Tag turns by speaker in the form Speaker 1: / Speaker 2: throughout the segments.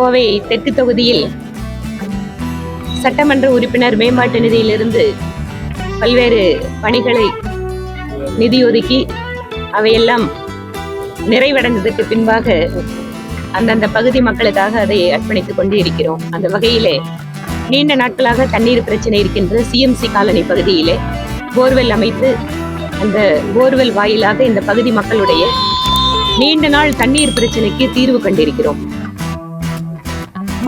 Speaker 1: கோவை தெற்கு தொகுதியில் சட்டமன்ற உறுப்பினர் மேம்பாட்டு நிதியிலிருந்து பல்வேறு பணிகளை நிதி ஒதுக்கி அவையெல்லாம் நிறைவடைந்ததற்கு பின்பாக அந்தந்த பகுதி மக்களுக்காக அதை அர்ப்பணித்துக் கொண்டு இருக்கிறோம் அந்த வகையிலே நீண்ட நாட்களாக தண்ணீர் பிரச்சனை இருக்கின்ற சிஎம்சி காலனி பகுதியிலே போர்வெல் அமைத்து அந்த போர்வெல் வாயிலாக இந்த பகுதி மக்களுடைய நீண்ட நாள் தண்ணீர் பிரச்சனைக்கு தீர்வு கண்டிருக்கிறோம்.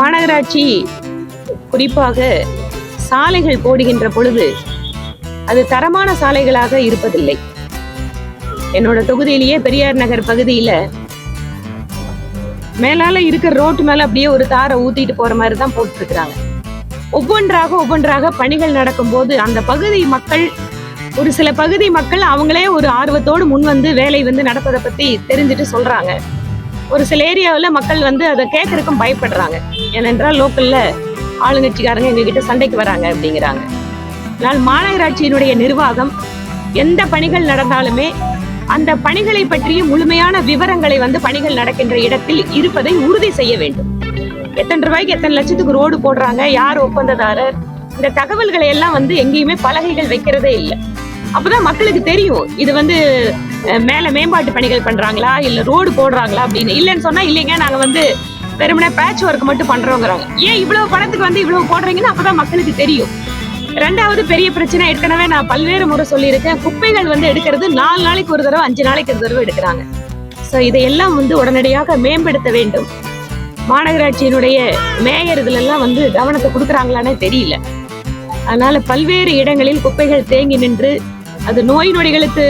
Speaker 1: மாநகராட்சி குறிப்பாக சாலைகள் போடுகின்ற பொழுது அது தரமான சாலைகளாக இருப்பதில்லை. என்னோட தொகுதியிலேயே பெரியார் நகர் பகுதியில் மேலால இருக்கிற ரோட்டு மேல அப்படியே ஒரு தாரை ஊத்திட்டு போற மாதிரி தான் போட்டுருக்குறாங்க. ஒவ்வொன்றாக ஒவ்வொன்றாக பணிகள் நடக்கும்போது அந்த பகுதி மக்கள் ஒரு சில பகுதி மக்கள் அவங்களே ஒரு ஆர்வத்தோடு முன் வந்து வேலை வந்து நடப்பதை பத்தி தெரிஞ்சுட்டு சொல்றாங்க. ஒரு சில ஏரியாவில் மக்கள் வந்து அதை கேட்கறதுக்கும் பயப்படுறாங்க. ஏனென்றால் லோக்கல்ல ஆளுங்கட்சிக்காரங்க எங்ககிட்ட சண்டைக்கு வராங்க அப்படிங்கிறாங்க. ஆனால் மாநகராட்சியினுடைய நிர்வாகம் எந்த பணிகள் நடந்தாலுமே அந்த பணிகளை பற்றிய முழுமையான விவரங்களை வந்து பணிகள் நடக்கின்ற இடத்தில் இருப்பதை உறுதி செய்ய வேண்டும். எத்தனை ரூபாய்க்கு எத்தனை லட்சத்துக்கு ரோடு போடுறாங்க யார் ஒப்பந்ததாரர்? இந்த தகவல்களை எல்லாம் வந்து எங்கேயுமே பலகைகள் வைக்கிறதே இல்லை. அப்பதான் மக்களுக்கு தெரியும். இது வந்து மேல மேம்பாட்டு பணிகள் பண்றாங்களா? இல்ல ரோடு போடுறாங்களா அப்படின்னு? இல்லைன்னு சொன்னா இல்லைங்க நாங்க வந்து வெறுமனே பேட்ச் ஒர்க் மட்டும் பண்றோங்கிறாங்க ஏன் இவ்வளவு பணத்துக்கு வந்து இவ்வளவு போடுறீங்கன்னு அப்பதான் மக்களுக்கு தெரியும். ரெண்டாவது பெரிய பிரச்சனை ஏற்கனவே நான் பல்வேறு முறை சொல்லியிருக்கேன். குப்பைகள் வந்து எடுக்கிறது நாலு நாளைக்கு ஒரு தடவை அஞ்சு நாளைக்கு ஒரு தடவை எடுக்கிறாங்க. ஸோ இதையெல்லாம் வந்து உடனடியாக மேம்படுத்த வேண்டும். மாநகராட்சியினுடைய மேயர் இதுலெல்லாம் வந்து கவனத்தை கொடுக்குறாங்களான்னு தெரியல. அதனால பல்வேறு இடங்களில் குப்பைகள் தேங்கி நின்று அது நோய் நொடிகளுக்கு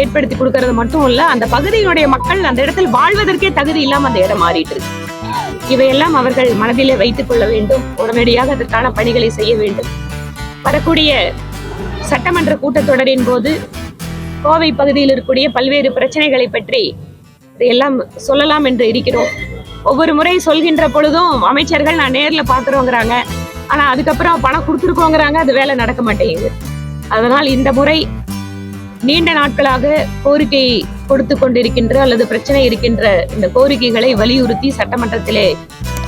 Speaker 1: ஏற்படுத்தி கொடுக்கறது மட்டும் இல்ல அந்த பகுதியினுடைய மக்கள் அந்த இடத்தில் வாழ்வதற்கே தகுதி இல்லாம அந்த இடம் மாறிட்டு இருக்கு. இவையெல்லாம் அவர்கள் மனதிலே வைத்துக் கொள்ள வேண்டும். உடனடியாக அதற்கான பணிகளை செய்ய வேண்டும். வரக்கூடிய சட்டமன்ற கூட்டத்தொடரின் போது கோவை பகுதியில் இருக்கக்கூடிய பல்வேறு பிரச்சனைகளை பற்றி இதையெல்லாம் சொல்லலாம் என்று இருக்கிறோம். ஒவ்வொரு முறை சொல்கின்ற பொழுதும் அமைச்சர்கள் நான் நேரில் பார்க்குறோங்கிறாங்க. ஆனால் அதுக்கப்புறம் பணம் கொடுத்துருக்கோங்கிறாங்க. அது வேலை நடக்க மாட்டேங்குது. அதனால் இந்த முறை நீண்ட நாட்களாக கோரிக்கை கொடுத்து கொண்டிருக்கின்ற அல்லது பிரச்சனை இருக்கின்ற இந்த கோரிக்கைகளை வலியுறுத்தி சட்டமன்றத்திலே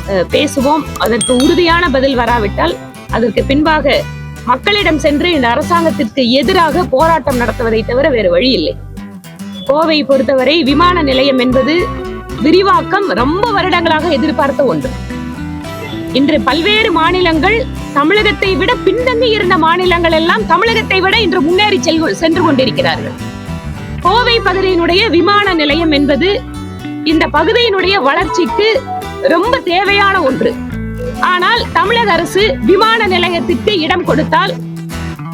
Speaker 1: அஹ், பேசுவோம். அதற்கு உறுதியான பதில் வராவிட்டால் அதற்கு பின்பாக மக்களிடம் சென்று இந்த அரசாங்கத்திற்கு எதிராக போராட்டம் நடத்துவதை தவிர வேறு வழி இல்லை. கோவை பொறுத்தவரை விமான நிலையம் என்பது விரிவாக்கம் ரொம்ப வருடங்களாக எதிர்பார்த்த ஒன்று. இன்று பல்வேறு மாநிலங்கள் தமிழகத்தை விட பின்தங்கி இருந்த மாநிலங்கள் எல்லாம் தமிழகத்தை விட இன்று முன்னேறி செல்கு- சென்று கொண்டிருக்கிறார்கள். கோவை பகுதியினுடைய விமான நிலையம் என்பது இந்த பகுதியினுடைய வளர்ச்சிக்கு ரொம்ப தேவையான ஒன்று. ஆனால் தமிழக அரசு விமான நிலையத்திற்கு இடம் கொடுத்தால்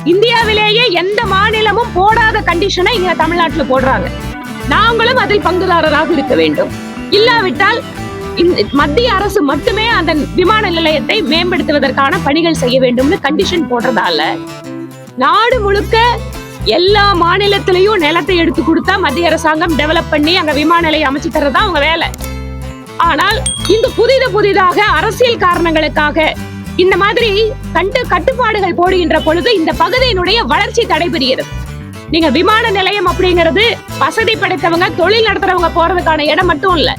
Speaker 1: இந்தியாவிலேயே எந்த மாநிலமும் போடாத கண்டிஷனை இங்க தமிழ்நாட்டில் போடுறாங்க. நாங்களும் அதில் பங்குதாரராக இருக்க வேண்டும். இல்லாவிட்டால் மத்திய அரசு மட்டுமே அந்த விமான நிலையத்தை மேம்படுத்துவதற்கான பணிகள் செய்ய வேண்டும்னு கண்டிஷன் போடுறதால நாடு முழுக்க எல்லா மாநிலத்திலையும் நிலத்தை எடுத்து கொடுத்தா மத்திய அரசாங்கம் டெவலப் பண்ணி அங்க விமான நிலையம் அமைச்சு தர்றதா அவங்க வேலை. ஆனால் இங்கு புதிது புதிதாக அரசியல் காரணங்களுக்காக இந்த மாதிரி கண்டு கட்டுப்பாடுகள் போடுகின்ற பொழுது இந்த பகுதியினுடைய வளர்ச்சி தடைபெறுகிறது. நீங்க விமான நிலையம் அப்படிங்கிறது வசதி படைத்தவங்க தொழில் நடத்துறவங்க போறதுக்கான இடம் மட்டும் இல்லை.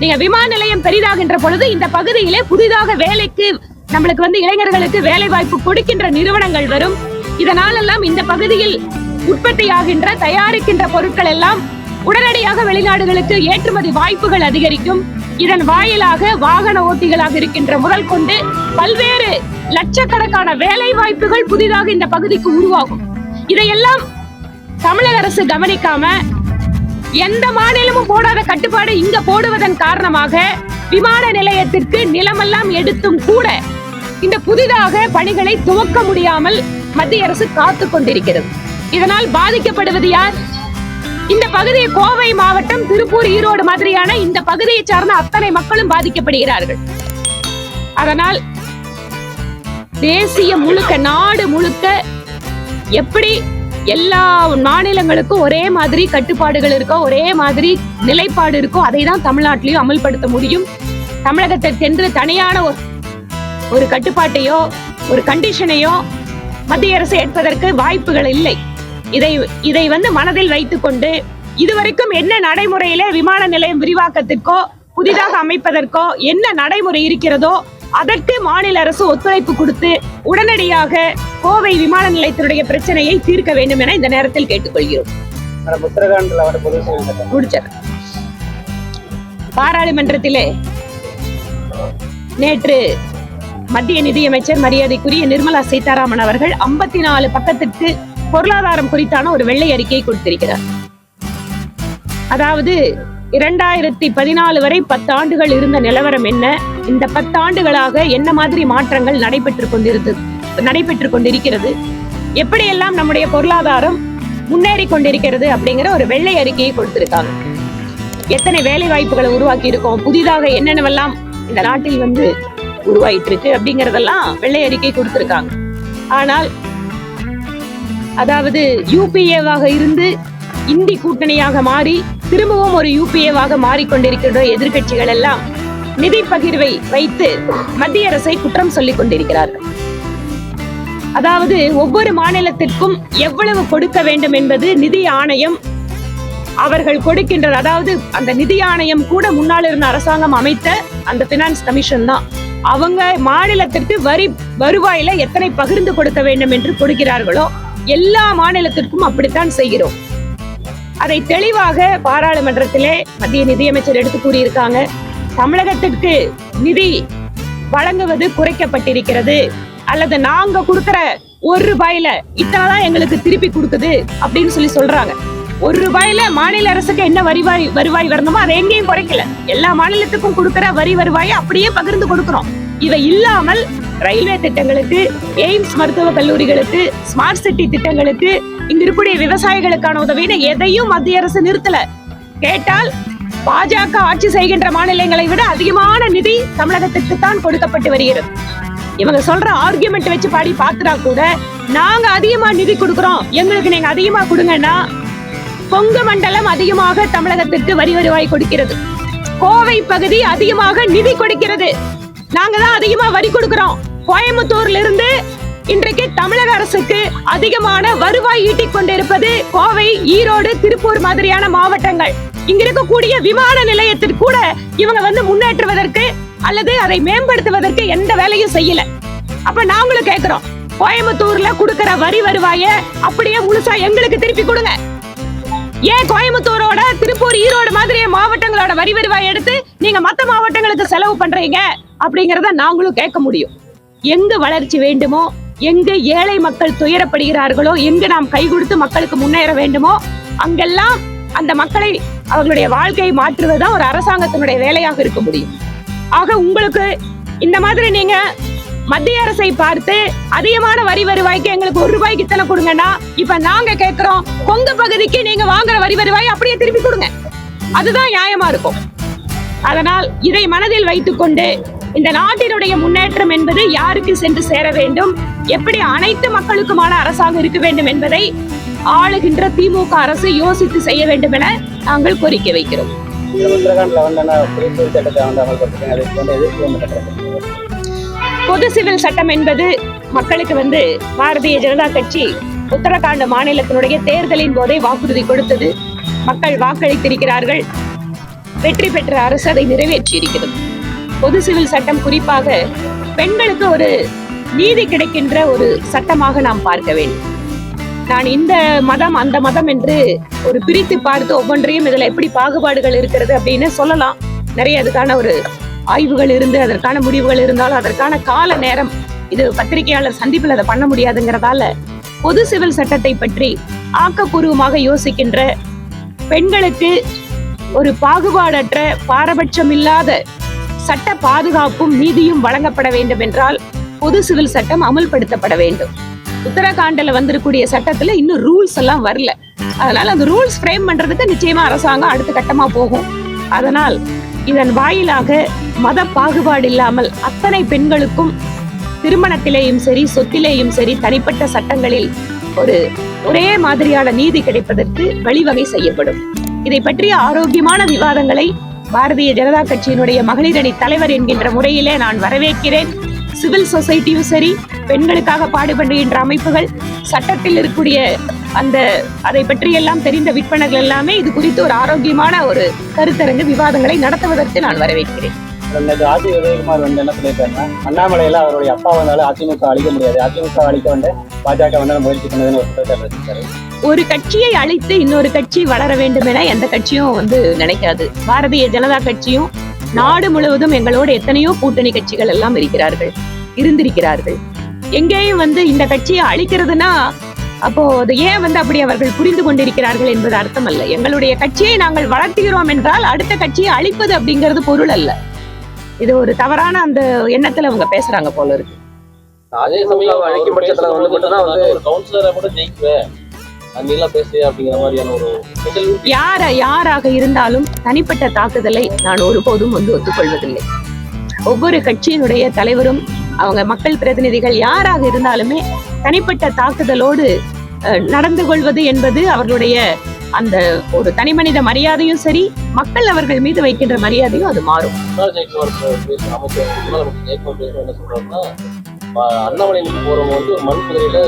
Speaker 1: நீங்க விமான நிலையம் பெரிதாகின்ற பொழுது இந்த பகுதியிலே புதிதாக வேலைக்கு நம்மளுக்கு வந்து இளைஞர்களுக்கு வேலை வாய்ப்பு கொடுக்கின்ற நிறுவனங்கள் வரும். இதனாலெல்லாம் இந்த பகுதியில் உற்பத்தியாகின்ற தயாரிக்கின்ற பொருட்கள் எல்லாம் உடனடியாக வெளிநாடுகளுக்கு ஏற்றுமதி வாய்ப்புகள் அதிகரிக்கும். இதன் வாயிலாக வாகன ஓட்டிகளாக இருக்கின்ற முதல் கொண்டு பல்வேறு லட்சக்கணக்கான வேலை வாய்ப்புகள் புதிதாக இந்த பகுதிக்கு உருவாகும். இதையெல்லாம் தமிழக அரசு கவனிக்காம எந்த மாநிலமும் போடாத கட்டுப்பாடு இங்க போடுவதன் காரணமாக விமான நிலையத்திற்கு நிலமெல்லாம் எடுத்தும் கூட இந்த புதிதாக பணிகளை துவக்க முடியாமல் மத்திய அரசு காத்து கொண்டிருக்கிறது. இதனால் பாதிக்கப்படுவது யார்? இந்த பகுதி கோவை மாவட்டம் திருப்பூர் ஈரோடு மாதிரியான இந்த பகுதியை சார்ந்த அத்தனை மக்களும் பாதிக்கப்படுகிறார்கள். அதனால் தேசிய முழுக்க நாடு முழுக்க எப்படி எல்லா மாநிலங்களுக்கும் ஒரே மாதிரி கட்டுப்பாடுகள் இருக்கோ ஒரே மாதிரி நிலைப்பாடு இருக்கோ அதை தான் தமிழ்நாட்டிலையும் அமல்படுத்த முடியும். தமிழகத்திற்கென்று தனியான ஒரு ஒரு கட்டுப்பாட்டையோ ஒரு கண்டிஷனையோ மத்திய அரசு ஏற்பதற்கு வாய்ப்புகள் இல்லை. இதை இதை வந்து மனதில் வைத்துக்கொண்டு இதுவரைக்கும் என்ன நடைமுறையிலே விமான நிலையம் விரிவாக்கத்திற்கோ புதிதாக அமைப்பதற்கோ என்ன நடைமுறை இருக்கிறதோ அதற்கு மாநில அரசு ஒத்துழைப்பு கொடுத்து உடனடியாக கோவை விமான நிலையத்தினுடைய பிரச்சனையை தீர்க்க வேண்டும் என இந்த நேரத்தில் கேட்டுக்கொள்கிறோம். பாராளுமன்றத்திலே நேற்று மத்திய நிதியமைச்சர் மரியாதைக்குரிய நிர்மலா சீதாராமன் அவர்கள் ஐம்பத்தி நாலு பக்கத்திற்கு பொருளாதாரம் குறித்தான ஒரு வெள்ளை அறிக்கையை கொடுத்திருக்கிறார். அதாவது இரண்டாயிரத்தி பதினாலு வரை பத்து ஆண்டுகள் இருந்த நிலவரம் என்ன? இந்த பத்தாண்டுகளாக என்ன மாதிரி மாற்றங்கள் நடைபெற்று கொண்டிருந்தது நடைபெற்று கொண்டிருக்கிறது? எப்படியெல்லாம் நம்முடைய பொருளாதாரம் முன்னேறி கொண்டிருக்கிறது அப்படிங்கிற ஒரு வெள்ளை அறிக்கையை கொடுத்திருக்காங்க. எத்தனை வேலை வாய்ப்புகளை உருவாக்கி இருக்கோம்? புதிதாக என்னென்னவெல்லாம் இந்த நாட்டில் வந்து உருவாயிட்டு இருக்கு அப்படிங்கறதெல்லாம் வெள்ளை அறிக்கை கொடுத்திருக்காங்க. ஆனால் அதாவது யூபிஏவாக இருந்து இந்தி கூட்டணியாக மாறி திரும்பவும் ஒரு யூபிஏவாக மாறிக்கொண்டிருக்கிற எதிர்க்கட்சிகள் எல்லாம் நிதி பகிர்வை வைத்து மத்திய அரசை குற்றம் சொல்லிக் கொண்டிருக்கிறார்கள் அதாவது ஒவ்வொரு மாநிலத்திற்கும் எவ்வளவு கொடுக்க வேண்டும் என்பது நிதி ஆணையம் அவர்கள் கொடுக்கின்றனர். அதாவது அந்த நிதி ஆணையம் கூட முன்னால் இருந்த அரசாங்கம் அமைத்த அந்த பினான்ஸ் கமிஷன் தான். அவங்க மாநிலத்திற்கு வரி வருவாயில எத்தனை பகிர்ந்து கொடுக்க வேண்டும் என்று கொடுக்கிறார்களோ எல்லா மாநிலத்திற்கும் அப்படித்தான் செய்கிறோம். அதை தெளிவாக பாராளுமன்றத்திலே மத்திய நிதியமைச்சர் எடுத்து கூறியிருக்காங்க. தமிழகத்திற்கு நிதி வழங்குவது குறைக்கப்பட்டிருக்கிறது. அல்லது நாங்க கொடுக்கற ஒரு ரூபாயில இத்தனைதான் எங்களுக்கு திருப்பி கொடுக்குது அப்படின்னு சொல்லி சொல்றாங்க. ஒரு ரூபாயில மாநில அரசுக்கு என்ன வரிவாய் வருவாய் வரணுமோ அதை எங்கேயும் குறைக்கல. எல்லா மாநிலத்துக்கும் கொடுக்கிற வரி வருவாயை அப்படியே பகிர்ந்து கொடுக்கிறோம். இவை இல்லாமல் ரயில்வே திட்டங்களுக்கு எய்ம்ஸ் மருத்துவக் கல்லூரிகளுக்கு ஸ்மார்ட் சிட்டி திட்டங்களுக்கு இங்க இருக்கக்கூடிய விவசாயிகளுக்கான உதவின்னு எதையும் மத்திய அரசு நிறுத்தல. கேட்டால் பாஜக ஆட்சி செய்கின்ற மாநிலங்களை விட அதிகமான நிதி தமிழகத்திற்கு தான் கொடுக்கப்பட்டு வருகிறது. இவங்க சொல்ற ஆர்குமெண்ட் வச்சு பாடி பாத்துட்டா கூட நாங்க அதிகமா நிதி கொடுக்கிறோம். எங்களுக்கு நீங்க அதிகமா கொடுங்கன்னா கொங்கு மண்டலம் அதிகமாக தமிழகத்திற்கு வரி வருவாய் கொடுக்கிறது. கோவை பகுதி அதிகமாக நிதி கொடுக்கிறது. நாங்க தான் அதிகமா வரி கொடுக்கிறோம். கோயம்புத்தூர்ல இருந்து இன்றைக்கு தமிழக அரசுக்கு அதிகமான வருவாய் ஈட்டிக் கொண்டிருப்பது கோவை ஈரோடு திருப்பூர் மாதிரியான மாவட்டங்கள். இங்க இருக்கக்கூடிய விமான நிலையத்திற்கு கூட இவங்க வந்து முன்னேற்றுவதற்கு அல்லது அதை மேம்படுத்துவதற்கு எந்த வேலையும் செய்யல. அப்ப நாங்களும் கேக்குறோம் கோயம்புத்தூர்ல கொடுக்கிற வரி வருவாய அப்படியே முழுசா எங்களுக்கு திருப்பி கொடுங்க. ஏன் கோயம்புத்தூரோட திருப்பூர் ஈரோடு மாதிரி மாவட்டங்களோட வரி வருவாய் எடுத்து நீங்க மத்த மாவட்டங்களுக்கு செலவு பண்றீங்க அப்படிங்கறத நாங்களும் கேட்க முடியும். எங்க வளர்ச்சி வேண்டுமோ எங்க ஏழை மக்கள் துயரப்படுகிறார்களோ எங்க நாம் கை கொடுத்து மக்களுக்கு முன்னேற வேண்டுமோ அங்கெல்லாம் அந்த மக்களை அவர்களுடைய வாழ்க்கையை மாற்றுவதுதான் ஒரு அரசாங்கத்தினுடைய வேலையாக இருக்க முடியும். ஆக உங்களுக்கு இந்த மாதிரி நீங்க மத்திய அரசை பார்த்து அதிகமான வரி வருவாய்க்கு எங்களுக்கு ஒரு ரூபாய்க்கு இத்தனை கொடுங்கன்னா இப்ப நாங்க கேட்கிறோம் கொங்கு பகுதிக்கு நீங்க வாங்குற வரி வருவாய் அப்படியே திருப்பி கொடுங்க. அதுதான் நியாயமா இருக்கும். அதனால் இதை மனதில் வைத்துக்கொண்டு இந்த நாட்டினுடைய முன்னேற்றம் என்பது யாருக்கு சென்று சேர வேண்டும் எப்படி அனைத்து மக்களுக்குமான அரசாங்கம் இருக்க வேண்டும் என்பதை ஆளுகின்ற திமுக அரசு யோசித்து செய்ய வேண்டும் என நாங்கள் கோரிக்கை வைக்கிறோம்.
Speaker 2: பொது சிவில்
Speaker 1: சட்டம் என்பது மக்களுக்கு வந்து பாரதிய ஜனதா கட்சி உத்தரகாண்ட் மாநிலத்தினுடைய தேர்தலின் போதே வாக்குறுதி கொடுத்தது. மக்கள் வாக்களித்திருக்கிறார்கள். வெற்றி பெற்ற அரசு அதை நிறைவேற்றி இருக்கிறது பொது சிவில் சட்டம் குறிப்பாக பெண்களுக்கு ஒரு நீதி கிடைக்கின்ற ஒரு சட்டமாக நாம் பார்க்க வேண்டும். நான் இந்த மதம் அந்த மதம் என்று ஒரு பிரித்து பார்த்து ஒவ்வொன்றையும் இதுல எப்படி பாகுபாடுகள் இருக்கிறது அப்படின்னு சொல்லலாம். நிறைய அதுக்கான ஒரு ஆய்வுகள் இருந்து அதற்கான முடிவுகள் இருந்தாலும் அதற்கான கால நேரம் இது பத்திரிகையாளர் சந்திப்பில் அதை பண்ண முடியாதுங்கிறதால பொது சிவில் சட்டத்தை பற்றி ஆக்கப்பூர்வமாக யோசிக்கின்ற பெண்களுக்கு ஒரு பாகுபாடற்ற பாரபட்சம் இல்லாத சட்ட பாதுகாப்பும் நீதியும் வழங்கப்பட வேண்டும் என்றால் பொது சிவில் சட்டம் அமல்படுத்தப்பட வேண்டும். உத்தரகாண்டில் வந்திருக்கூடிய சட்டத்தில் இன்னும் ரூல்ஸ் எல்லாம் வரல. அதனால அந்த ரூல்ஸ் ஃப்ரேம் பண்ணுறதுக்கு நிச்சயமா அரசாங்கம் அடுத்த கட்டமாக போகும். அதனால் இதன் வாயிலாக மத பாகுபாடு இல்லாமல் அத்தனை பெண்களுக்கும் திருமணத்திலேயும் சரி சொத்திலேயும் சரி தனிப்பட்ட சட்டங்களில் ஒரு ஒரே மாதிரியான நீதி கிடைப்பதற்கு வழிவகை செய்யப்படும். இதை பற்றிய ஆரோக்கியமான விவாதங்களை பாரதிய ஜனதா கட்சியினுடைய மகளிரணி தலைவர் என்கின்ற முறையிலே நான் வரவேற்கிறேன். சிவில் சொசைட்டியும் சரி பெண்களுக்காக பாடுபடுகின்ற அமைப்புகள் சட்டத்தில் இருக்கக்கூடிய அந்த அதை பற்றி எல்லாம் தெரிந்த விற்பனர்கள் எல்லாமே இது குறித்து ஒரு ஆரோக்கியமான ஒரு கருத்தரங்கு விவாதங்களை நடத்துவதற்கு நான் வரவேற்கிறேன்.
Speaker 2: நேற்று ஆதி உதயகுமார் வந்து என்ன சொல்லியிருக்காருன்னா அண்ணாமலையில அவருடைய அப்பா வந்தாலும் அதிமுக அழிக்க முடியாது. அதிமுக அழிக்க வந்து பாஜக வந்து முயற்சி பண்ணதுன்னு ஒரு குற்றச்சாட்டு வச்சிருக்காரு.
Speaker 1: ஒரு கட்சியை அழித்து இன்னொரு கட்சி வளர வேண்டும் என எந்த கட்சியும் வந்து நினைக்காது. பாரதிய ஜனதா கட்சியும் நாடு முழுவதும் எங்களோடு எத்தனையோ கூட்டணி கட்சிகள் எல்லாம் இருக்கிறார்கள் இருந்திருக்கிறார்கள். எங்கேயும் வந்து இந்த கட்சியை அழிக்கிறதுனா அப்போ அது ஏன் வந்து அப்படி அவர்கள் புரிந்து கொண்டிருக்கிறார்கள் என்பது அர்த்தம் அல்ல எங்களுடைய கட்சியை நாங்கள் வளர்த்துகிறோம் என்றால் அடுத்த கட்சியை அழிப்பது அப்படிங்கிறது பொருள் அல்ல. இது ஒரு தவறான அந்த எண்ணத்துல அவங்க பேசுறாங்க போல இருக்கு.
Speaker 3: அதே சமயம் அழைக்கும் பட்சத்துல வந்து கவுன்சிலரை கூட ஜெயிக்குவேன். அங்கெல்லாம் பேசு அப்படிங்கிற மாதிரியான ஒரு நிகழ்வு
Speaker 1: யார யாராக இருந்தாலும் தனிப்பட்ட தாக்குதலை நான் ஒருபோதும் வந்து ஒத்துக்கொள்வதில்லை. ஒவ்வொரு கட்சியினுடைய தலைவரும் அவங்க மக்கள் பிரதிநிதிகள் யாராக இருந்தாலுமே தனிப்பட்ட தாக்குதலோடு நடந்து கொள்வது என்பது அவர்களுடைய அந்த ஒரு தனிமனித மரியாதையும் சரி மக்கள் அவர்கள் மீது வைக்கின்ற மரியாதையும் அது மாறும்.
Speaker 3: அண்ணாமலைக்கு போறவங்க வந்து மண் குதிரையில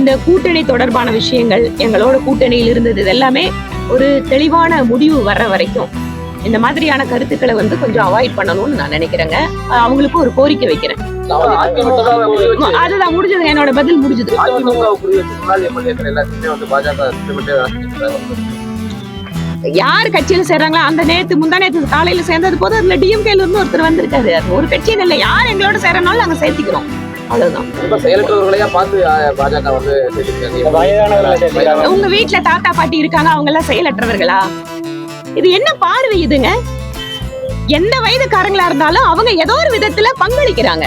Speaker 1: இந்த கூட்டணி தொடர்பான விஷயங்கள் எங்களோட கூட்டணியில் இருந்தது இது எல்லாமே ஒரு தெளிவான முடிவு வர்ற வரைக்கும். இந்த மாதிரியான கருத்துக்களை வந்து கொஞ்சம் அவாய்ட் பண்ணணும்னு நான் நினைக்கிறேங்க. அவங்களுக்கு ஒரு கோரிக்கை வைக்கிறேன். அதுதான் முடிஞ்சது. என்னோட பதில் முடிஞ்சது. யார் கட்சியில சேர்றாங்களோ அந்த நேத்து முந்தா நேத்து காலையில சேர்ந்தது போது அதுல டிஎம்கேல இருந்து ஒருத்தர் வந்திருக்காரு. அது ஒரு கட்சின்னு இல்லை. யார் எங்களோட சேரனாலும் நாங்க சேர்த்திக்கிறோம்.
Speaker 3: செயலற்றவர்களையா பார்த்து பாஜக வந்து.
Speaker 1: உங்க வீட்ல தாத்தா பாட்டி இருக்காங்க அவங்க எல்லாம் செயலற்றவர்களா? இது என்ன பார்வை இதுங்க? எந்த வயதுக்காரங்களா இருந்தாலும் அவங்க ஏதோ ஒரு விதத்துல பங்களிக்கிறாங்க.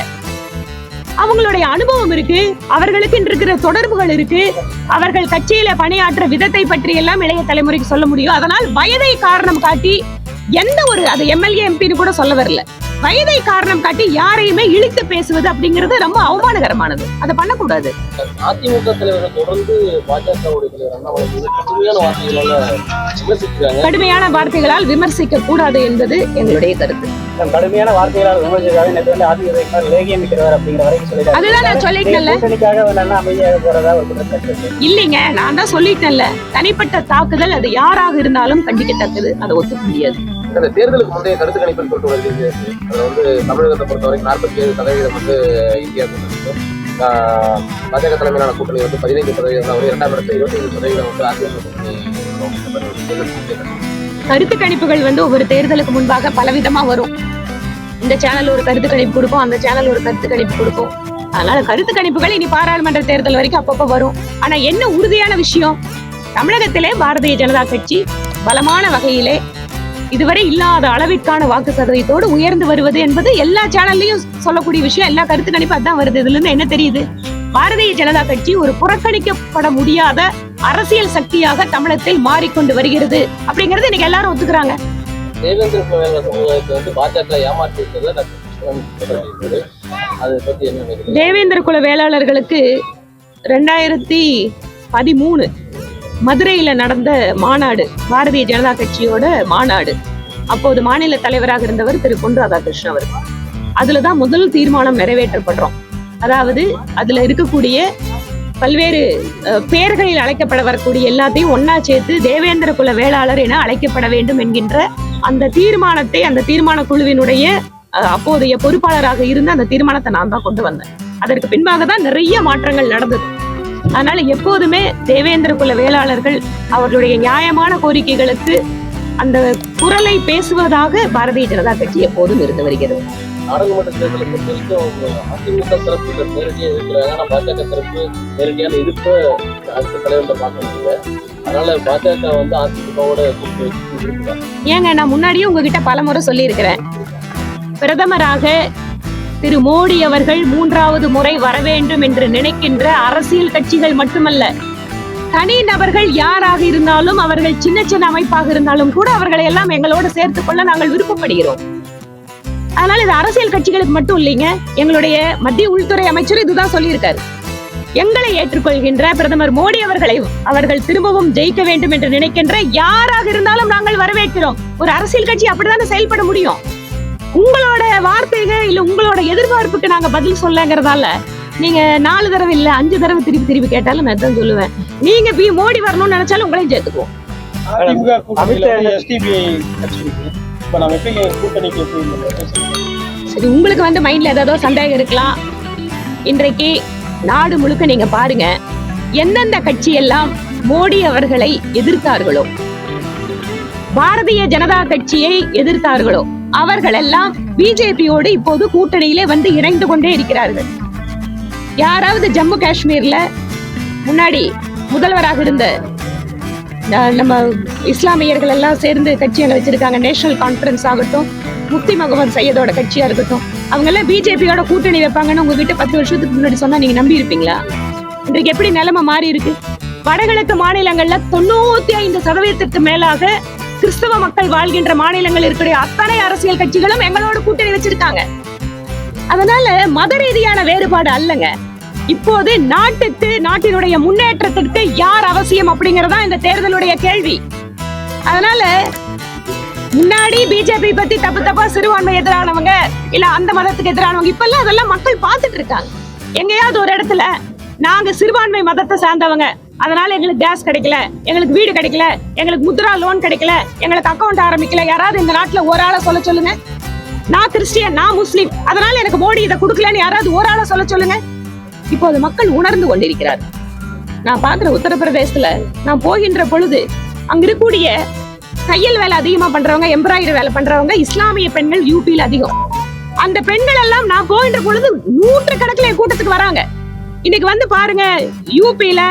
Speaker 1: அவங்களுடைய அனுபவம் இருக்கு அவர்களுக்கு இருக்கிற தொடர்புகள் இருக்கு அவர்கள் கட்சியில பணியாற்ற விதத்தை பற்றி எல்லாம் இளைய தலைமுறைக்கு சொல்ல முடியும். அதனால் வயதை காரணம் காட்டி எந்த ஒரு அது எம்எல்ஏ எம்பின்னு கூட சொல்ல வரல. வயதை காரணம் காட்டி யாரையுமே இழுத்து பேசுவது அப்படிங்கிறது ரொம்ப அவமானகரமானது. அதை பண்ணக்கூடாது.
Speaker 3: அதிமுக தொடர்ந்து கடுமையான வார்த்தைகளால
Speaker 1: விமர்சிக்க கூடாது என்பது எங்களுடைய கருத்து.
Speaker 2: கடுமையான வார்த்தைகளால்
Speaker 1: அதுதான் நான் சொல்லிட்டேன்ல. இல்லைங்க நான் தான் சொல்லிட்டேன்ல. தனிப்பட்ட தாக்குதல் அது யாராக இருந்தாலும் கண்டிக்கத்தக்கது. அதை ஒத்துக்க முடியாது.
Speaker 3: இந்த தேர்தலுக்கு முந்தைய கருத்து கணிப்புன்னு சொல்லிட்டு வருகிறது அதுல வந்து தமிழகத்தை பொறுத்த வரைக்கும் நாற்பத்தி ஏழு சதவீதம் வந்து இந்தியா பாஜக தலைமையிலான கூட்டணி வந்து பதினைந்து சதவீதம் தான் வரும் இரண்டாம் இடத்துல இருபத்தி ஐந்து சதவீதம் வந்து அதிமுக
Speaker 1: கருத்து கணிப்புகள் வந்து ஒவ்வொரு தேர்தலுக்கு முன்பாக பலவிதமா வரும். இந்த சேனல் ஒரு கருத்து கணிப்பு கொடுக்கும் அந்த சேனல் ஒரு கருத்து கணிப்பு கொடுக்கும். அதனால கருத்து கணிப்புகள் இனி பாராளுமன்ற தேர்தல் வரைக்கும் அப்பப்ப வரும். ஆனா என்ன உறுதியான விஷயம்? தமிழகத்திலே பாரதிய ஜனதா கட்சி பலமான வகையிலே இதுவரை இல்லாத அளவிற்கான வாக்கு சதவீதத்தோடு உயர்ந்து வருவது என்பது எல்லா சேனல்லையும் சொல்லக்கூடிய விஷயம். எல்லா கருத்து கணிப்பு அதான் வருது. இதுல இருந்து என்ன தெரியுது? பாரதிய ஜனதா கட்சி ஒரு புறக்கணிக்கப்பட முடியாத அரசியல் சக்தியாக தமிழகத்தில் மாறிக்கொண்டு வருகிறது அப்படிங்கறது இன்னைக்கு எல்லாரும் ஒத்துக்கிறாங்க.
Speaker 3: தேவேந்திர சமுதாயத்தை வந்து பாஜக ஏமாற்றி
Speaker 1: தேவேந்திர குல வேளாளர்களுக்கு ரெண்டாயிரத்தி பதிமூணு மதுரையில நடந்த மாநாடு பாரதிய ஜனதா கட்சியோட மாநாடு. அப்போது மாநில தலைவராக இருந்தவர் திரு. பொன் ராதாகிருஷ்ணன் அவர். அதுலதான் முதல் தீர்மானம் நிறைவேற்றப்படுறோம். அதாவது அதுல இருக்கக்கூடிய பல்வேறு பெயர்களில் அழைக்கப்பட வரக்கூடிய எல்லாத்தையும் ஒன்னா சேர்த்து தேவேந்திர குல வேளாளர் என அழைக்கப்பட வேண்டும் என்கின்ற அந்த தீர்மானத்தை அந்த தீர்மான குழுவினுடைய அஹ், அப்போதைய பொறுப்பாளராக இருந்த அந்த தீர்மானத்தை நான் தான் கொண்டு வந்தேன். அதற்கு பின்பாக தான் நிறைய மாற்றங்கள் நடந்தது. அதனால எப்போதுமே தேவேந்திர குல வேளாளர்கள் அவர்களுடைய நியாயமான கோரிக்கைகளுக்கு அந்த குரலை பேசுவதாக பாரதிய ஜனதா கட்சி எப்போதும் இருந்து வருகிறது.
Speaker 3: நாடாளுமன்ற தேர்தலை பொறுத்த வரைக்கும் அதிமுக தரப்பு நேரடியாக எதிர்க்கிறாங்க ஆனா பாஜக தரப்பு நேரடியான எதிர்ப்பை அடுத்த தலைவர்கிட்ட பார்க்க முடியல. அதனால பாஜக வந்து அதிமுகவோட கூட்டு வச்சு இருக்கிறாங்க
Speaker 1: ஏங்க நான் முன்னாடியே உங்ககிட்ட பலமுறை சொல்லியிருக்கிறேன். பிரதமராக திரு மோடி அவர்கள் மூன்றாவது முறை வர வேண்டும் என்று நினைக்கின்ற அரசியல் கட்சிகள் மட்டுமல்ல. தனி நபர்கள் யாராக இருந்தாலும் அவர்கள் சின்ன சின்ன அமைப்பாக இருந்தாலும் கூட அவர்களை எல்லாம் எங்களோட சேர்த்துக் கொள்ள நாங்கள் விருப்பப்படுகிறோம். அதனால இது அரசியல் கட்சிகளுக்கு மட்டும் இல்லைங்க. எங்களுடைய மத்திய உள்துறை அமைச்சர் இதுதான் சொல்லியிருக்காரு. எங்களை ஏற்றுக்கொள்கின்ற பிரதமர் மோடி அவர்களை அவர்கள் திரும்பவும் ஜெயிக்க வேண்டும் என்று நினைக்கின்ற யாராக இருந்தாலும் நாங்கள் வரவேற்கிறோம். ஒரு அரசியல் கட்சி அப்படித்தானே செயல்பட முடியும்? உங்களோட வார்த்தைகள் இல்ல உங்களோட எதிர்பார்ப்புக்கு நாங்க பதில் சொல்லங்கிறதால நீங்க நாலு தடவை இல்ல அஞ்சு தடவை திருப்பி திருப்பி கேட்டாலும் நான் தான் சொல்லுவேன். நீங்க பி மோடி வரணும்னு நினைச்சாலும் உங்களையும் சேர்த்துக்குவோம்? சரி உங்களுக்கு வந்து மைண்ட்ல ஏதாவது சந்தேகம் இருக்கலாம் இன்றைக்கு நாடு முழுக்க நீங்க பாருங்க எந்தெந்த கட்சி எல்லாம் மோடி அவர்களை எதிர்த்தார்களோ பாரதிய ஜனதா கட்சியை எதிர்த்தார்களோ அவர்கள் எல்லாம் பிஜேபியோடு இப்போது கூட்டணியிலே வந்து இணைந்து கொண்டே இருக்கிறார்கள். யாராவது ஜம்மு காஷ்மீர்ல முன்னாடி முதல்வராக இருந்த நம்ம இஸ்லாமியர்கள் எல்லாம் சேர்ந்து கட்சி வச்சிருக்காங்க. நேஷனல் கான்ஃபரன்ஸ் ஆகட்டும் முக்தி முகமது சையதோட கட்சியா இருக்கட்டும் அவங்க எல்லாம் பிஜேபியோட கூட்டணி வைப்பாங்கன்னு உங்ககிட்ட பத்து வருஷத்துக்கு முன்னாடி சொன்னா நீங்க நம்பி இருப்பீங்களா இன்றைக்கு எப்படி நிலைமை மாறி இருக்கு வடகிழக்கு மாநிலங்கள்ல தொண்ணூத்தி ஐந்து சதவீதத்திற்கு மேலாக கிறிஸ்தவ மக்கள் வாழ்கின்ற மாநிலங்கள் இருக்கிற அத்தனை அரசியல் கட்சிகளும் எங்களோட கூட்டணி வச்சிருக்காங்க. அதனால மத ரீதியான வேறுபாடு அல்லங்க. இப்போது நாட்டுக்கு நாட்டினுடைய முன்னேற்றத்திற்கு யார் அவசியம் அப்படிங்கறதா இந்த தேர்தலுடைய கேள்வி. அதனால முன்னாடி பிஜேபி பத்தி தப்பு தப்பா சிறுபான்மை எதிரானவங்க இல்ல அந்த மதத்துக்கு எதிரானவங்க இப்பெல்லாம் அதெல்லாம் மக்கள் பார்த்துட்டு இருக்காங்க. எங்கேயாவது ஒரு இடத்துல நாங்க சிறுபான்மை மதத்தை சார்ந்தவங்க அதனால எங்களுக்கு கேஸ் கிடைக்கல எங்களுக்கு வீடு கிடைக்கல எங்களுக்கு முத்ரா லோன் கிடைக்கல எங்களுக்கு அக்கௌண்ட் ஆரம்பிக்கல. யாராவது இந்த நாட்டுல ஒரு ஆளை சொல்ல சொல்லுங்க. நான் கிறிஸ்டியன் நான் முஸ்லீம். அதனால எனக்கு மோடி இதை கொடுக்கலன்னு யாராவது ஒரு ஆளை சொல்ல சொல்லுங்க. இப்போது மக்கள் உணர்ந்து கொண்டிருக்கிறார். நான் பாக்குற உத்தரப்பிரதேசத்துல நான் போகின்ற பொழுது அங்க இருக்கக்கூடிய தையல் வேலை அதிகமா பண்றவங்க எம்ப்ராய்டரி வேலை பண்றவங்க இஸ்லாமிய பெண்கள் யூபியில் அதிகம். அந்த பெண்கள் எல்லாம் நான் போகின்ற பொழுது நூற்று கணக்கில் என் கூட்டத்துக்கு வராங்க. இன்னைக்கு வந்து பாருங்க யூபியில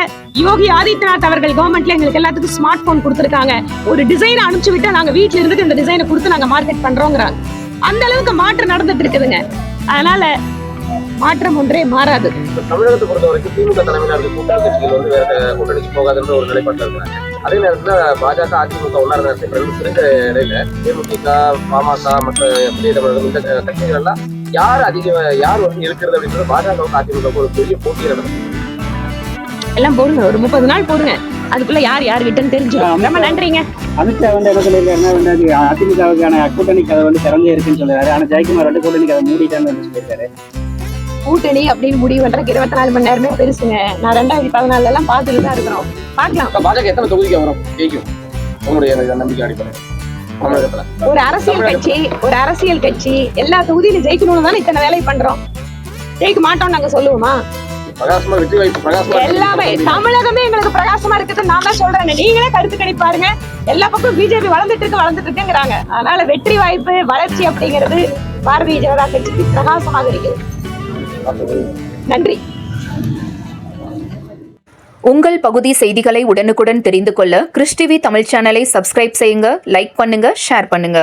Speaker 1: யோகி ஆதித்யநாத் அவர்கள் கவர்மெண்ட்ல எங்களுக்கு எல்லாத்துக்கும் ஸ்மார்ட் போன் கொடுத்துருக்காங்க. ஒரு டிசைன் அனுப்பிச்சு விட்டா நாங்க வீட்டுல இருந்துட்டு இந்த டிசைனை கொடுத்து நாங்க மார்க்கெட் பண்றோங்கிறாங்க. அந்த அளவுக்கு மாற்றம் நடந்துட்டு இருக்குதுங்க. அதனால மாற்றம் ஒன்றே மாறாது.
Speaker 3: தமிழகத்தை பொறுத்த வரைக்கும் திமுக தலைமையிலான இருக்க கட்சிகள் வந்து வேற கூட்டணிக்கு போகாதுன்ற ஒரு நிலைப்பாட்டில் இருக்காங்க. அதே நேரத்தில் பாஜக அதிமுக ஒன்னா இருந்த ரெண்டு பிரிந்த இடையில தேமுதிக பாமக மற்ற புதிய தமிழகம் இந்த கட்சிகள் எல்லாம் யார் அதிக யார் வந்து இருக்கிறது அப்படின்றது பாஜக அதிமுக ஒரு பெரிய போட்டியில் நடக்குது.
Speaker 1: எல்லாம் போடுங்க. ஒரு முப்பது நாள் போடுங்க. அதுக்குள்ள யார் யார் கிட்டன்னு தெரிஞ்சிடும். ரொம்ப நன்றிங்க.
Speaker 2: அமித்ஷா வந்து என்ன சொல்லியிருக்காருன்னா வந்து அது அதிமுகவுக்கான கூட்டணி கதை வந்து திறந்தே இருக்குன்னு சொல்றாரு ஆனா ஜெயக்குமார் வந்து கூட்டணி கதை மூடிட்டான்னு வந்து சொல்லியிருக்காரு.
Speaker 1: கூட்டணி அப்படின்னு முடிவு பண்றதுக்கு இருபத்தி நாலு மணி நேரமே பெருசுங்க. நான் ரெண்டாயிரத்தி பதினாலுல எல்லாம் பார்த்துட்டு தான் இருக்கிறோம். பார்க்கலாம்.
Speaker 3: இப்ப பாஜக எத்தனை தொகுதிக்கு வரும்? ஜெயிக்கும். உங்களுடைய நம்பிக்கை அடிப்படை தமிழகத்துல.
Speaker 1: ஒரு அரசியல் கட்சி ஒரு அரசியல் கட்சி எல்லா தொகுதியிலும் ஜெயிக்கணும்னு தானே இத்தனை வேலை பண்றோம். ஜெயிக்க மாட்டோம் நாங்க சொல்லுவோமா?
Speaker 3: பிரகாசமா வெற்றி வாய்ப்பு பிரகாசமா
Speaker 1: எல்லாமே தமிழகமே எங்களுக்கு பிரகாசமா இருக்குது நான் தான் சொல்றேன். நீங்களே கருத்து கணிப்பு பாருங்க. எல்லா பக்கம் பிஜேபி வளர்ந்துட்டு இருக்கு வளர்ந்துட்டு இருக்குங்கிறாங்க. அதனால வெற்றி வாய்ப்பு வளர்ச்சி அப்படிங்கிறது பாரதிய ஜனதா கட்சிக்கு பிரகாசமாக இருக்கிறது நன்றி.
Speaker 4: உங்கள் பகுதி செய்திகளை உடனுக்குடன் தெரிந்து கொள்ள கிறிஸ் டிவி தமிழ் சேனலை சப்ஸ்கிரைப் செய்யுங்க லைக் பண்ணுங்க ஷேர் பண்ணுங்க.